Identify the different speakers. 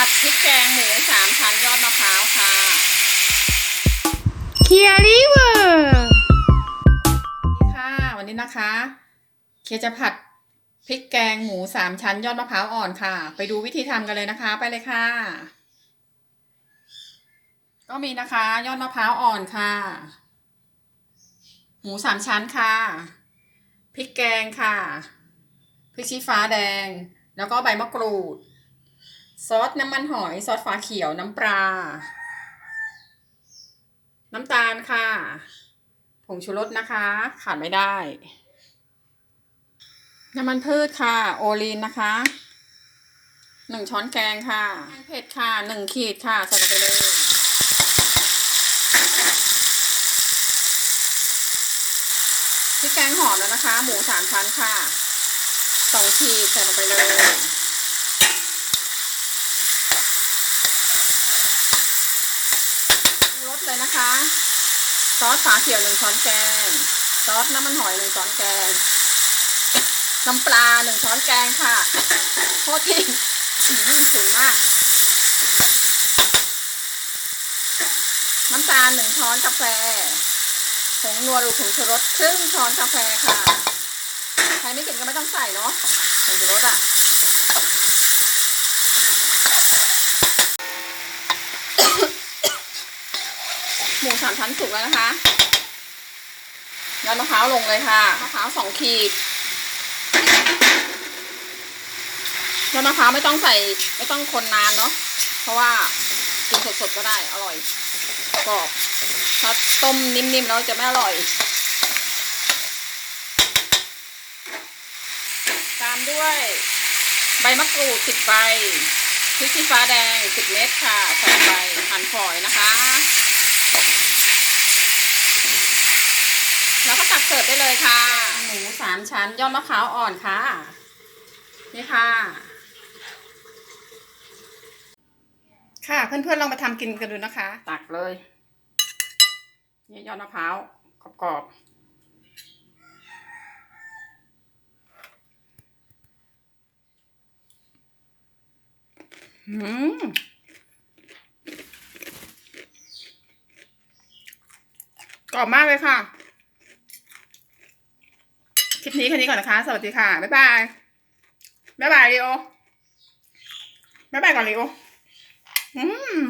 Speaker 1: ผัดพริกแกงหมูสามชั้นยอดมะพร้าวค่ะ
Speaker 2: เคียริเวอร์
Speaker 1: ค่ะ วันนี้นะคะ เคียจะผัดพริกแกงหมูสามชั้นยอดมะพร้าวอ่อนค่ะ ไปดูวิธีทำกันเลยนะคะ ไปเลยค่ะ ก็มีนะคะ ยอดมะพร้าวอ่อนค่ะ หมูสามชั้นค่ะพริกแกงค่ะพริกชี้ฟ้าแดง แล้วก็ใบมะกรูด ซอสน้ำมันหอย ซอสฟ้าเขียวน้ำปลา น้ำตาลค่ะ ผงชูรสนะคะ ขาดไม่ได้ น้ำมันพืชค่ะ โอลีนนะคะหนึ่งช้อนแกงค่ะแกงเผ็ดค่ะหนึ่งขีดค่ะใส่ลงไปเลย พริกแกงหอมแล้วนะคะ หมูสามชั้นค่ะสองขีดใส่ลงไปเลยปรุงร สเลยนะคะ ซอสฝาเขียวหนึ่งช้อนแกง ซอสน้ำมันหอยหนึ่งช้อนแกง น้ำปลาหนึ่งช้อนแกงค่ะ โทษทีอืมฉุนมาก น้ำตาลหนึ่งช้อนกาแฟผงนัวหรือผงชูรสครึ่งช้อนกาแฟค่ะ ใครไม่กินก็ไม่ต้องใส่เนาะผงชูรสอะ หมูสามชั้นสุกแล้วนะคะยอดมะพร้าวลงเลยค่ะ มะพร้าวสองขีดยอดมะพร้าวไม่ต้องใส่ไม่ต้องคนนานเนาะ เพราะว่ากินสดๆก็ได้อร่อยกรอบถ้าต้มนิ่มๆแล้วจะไม่อร่อย ตามด้วย ใบมะกรูดสิบใบพริกชี้ฟ้าแดงสิบเม็ดค่ะใส่ไปหั่นฝอยนะคะ แล้วก็ตักเสิร์ฟได้เลยค่ะ หมูสามชั้นยอดมะพร้าวอ่อนค่ะ นี่ค่ะ ค่ะเพื่อนๆลองมาทำกินกันดูนะคะ ตักเลยนี่ยอดมะพร้าวกรอบๆ อืม รอบมากเลยค่ะ คลิปนี้แค่นี้ก่อนนะคะ สวัสดีค่ะ บ๊ายบาย บ๊ายบายลีโอบ๊ายบายก่อนลีโออืม